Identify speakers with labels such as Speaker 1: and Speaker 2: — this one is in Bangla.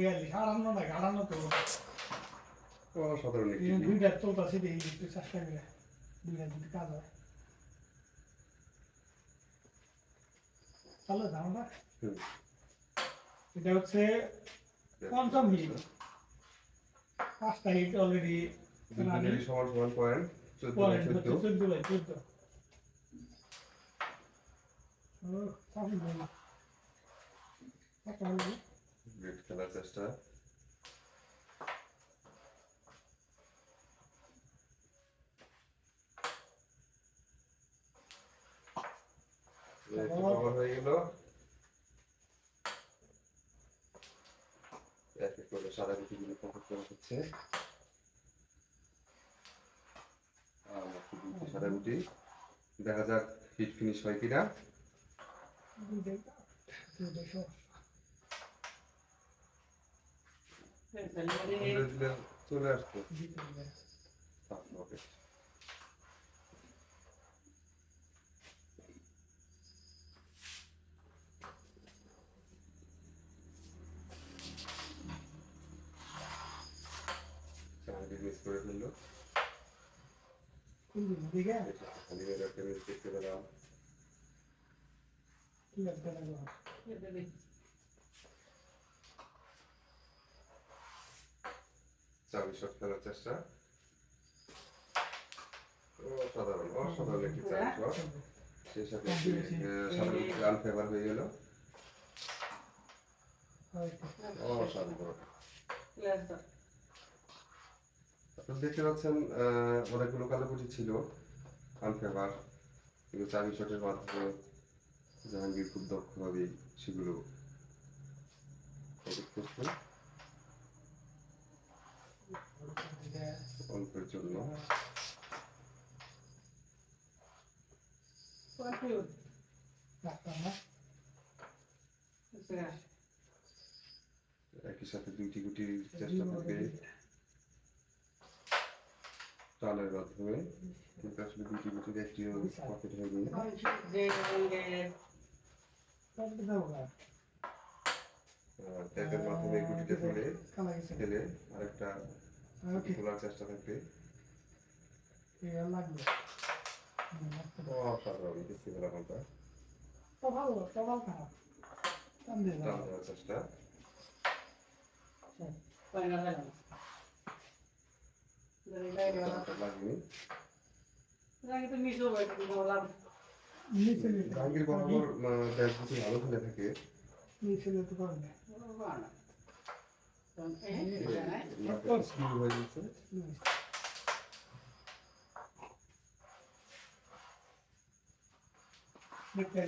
Speaker 1: বিয়াল্লিশ আটান্ন আটান্ন তো। দুইটা চলতেছে এই দুইটা কাজ হয়। এটা হচ্ছে পঞ্চম হিট। পাঁচটা হিট অলরেডি
Speaker 2: সমান সমান পয়েন্ট চোদ্দ চোদ্দ।
Speaker 1: চোদ্দ বাই চোদ্দ। ও চালু হলো
Speaker 2: চেষ্টা হয়ে গেল এক এক করে সাদা গুটিগুলো কভার করা হচ্ছে আর বাকি দুটি সাদা গুটি দেখা যাক হিট ফিনিশ হয় কিনা? চলে আসতো
Speaker 1: দুইটাই
Speaker 2: ওকে চাকরি মিস করে ফেললো
Speaker 1: কোন দিন দিকে
Speaker 2: খালি মেরে একটা মিস দেখতে পেলাম চাবি শট খেলার চেষ্টা অসাধারণ অসাধারণ একটি চাবি শট সেই সাথে সাধারণ রান ফেভার হয়ে গেল। অসাধারণ আপনারা দেখতে পাচ্ছেন আহ, অনেকগুলো কালোকুচি ছিল আনফেভার কিন্তু চাবি শটের মাধ্যমে জাহাঙ্গীর খুব দক্ষভাবে সেগুলো করছে অল্পের জন্য একই সাথে দুইটি গুটি চেষ্টা করবে টানের মাধ্যমে কিন্তু আসলে দুইটি গুটির একটিও পকেট
Speaker 1: তারপরে যাব না
Speaker 2: মাধ্যমে আরেকটা খোলার চেষ্টা থাকবে।
Speaker 1: ঠিক লাগবে।
Speaker 2: অসাধারণ
Speaker 1: ভালো ভালো খারাপ। টান।
Speaker 2: দেওয়ার চেষ্টা। খেলে থাকে।
Speaker 1: নিচে নিতে পারবে।
Speaker 2: স্কিল হয়ে গেছে
Speaker 1: দেখতে